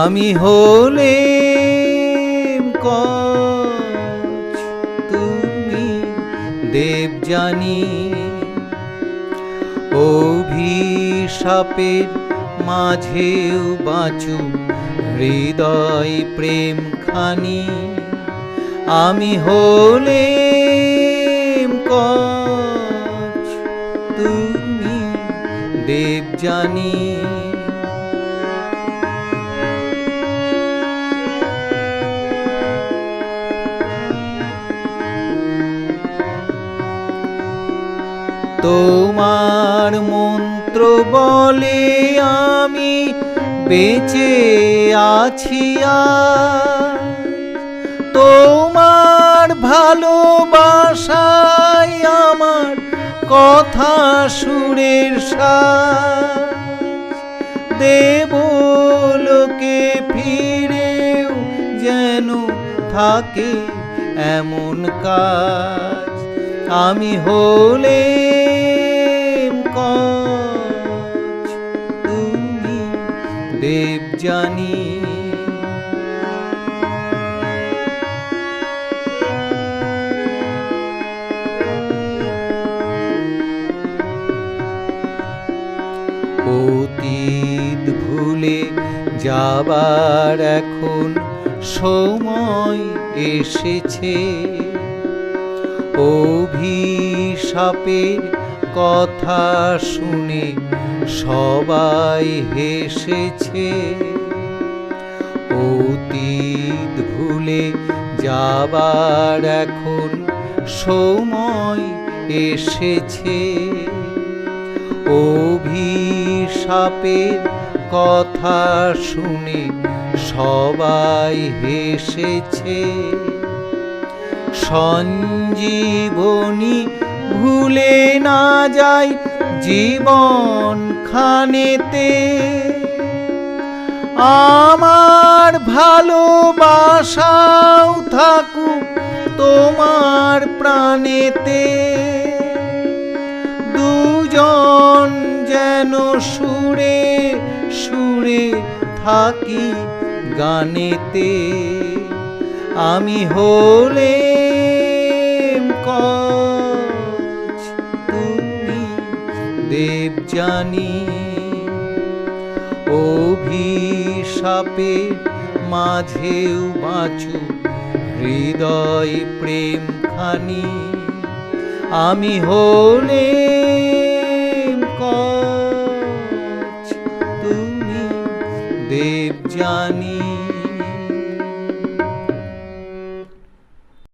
আমি হলে কচ তুমি দেব জানি অভিশাপের মাঝেও বাঁচু হৃদয় প্রেম খানি। আমি হলে কচ তুমি দেব জানি তোমার মন্ত্র বলে আমি বেঁচে আছি আজ। তোমার ভালোবাসায় আমার কথা সুরের সাজ দেবলোকে ফিরেও যেন থাকে এমন কাজ আমি হলে জানি। অতীত ভুলে যাবার এখন সময় এসেছে। অভিশাপের কথা শুনে সবাই হেসেছে। অতীত ভুলে যাবার এখন সময় এসেছে। অভিশাপের কথা শুনে সবাই হেসেছে। সঞ্জীবনী ভুলে না যাই জীবন খানেতে। আমার ভালোবাসাও থাকুক তোমার প্রাণেতে। দুজন যেন সুরে সুরে থাকি গানেতে। আমি হলে কচ জানি অভিশাপে মাঝেও বাঁচু হৃদয় প্রেম খানি। আমি হলে তুমি দেব জানি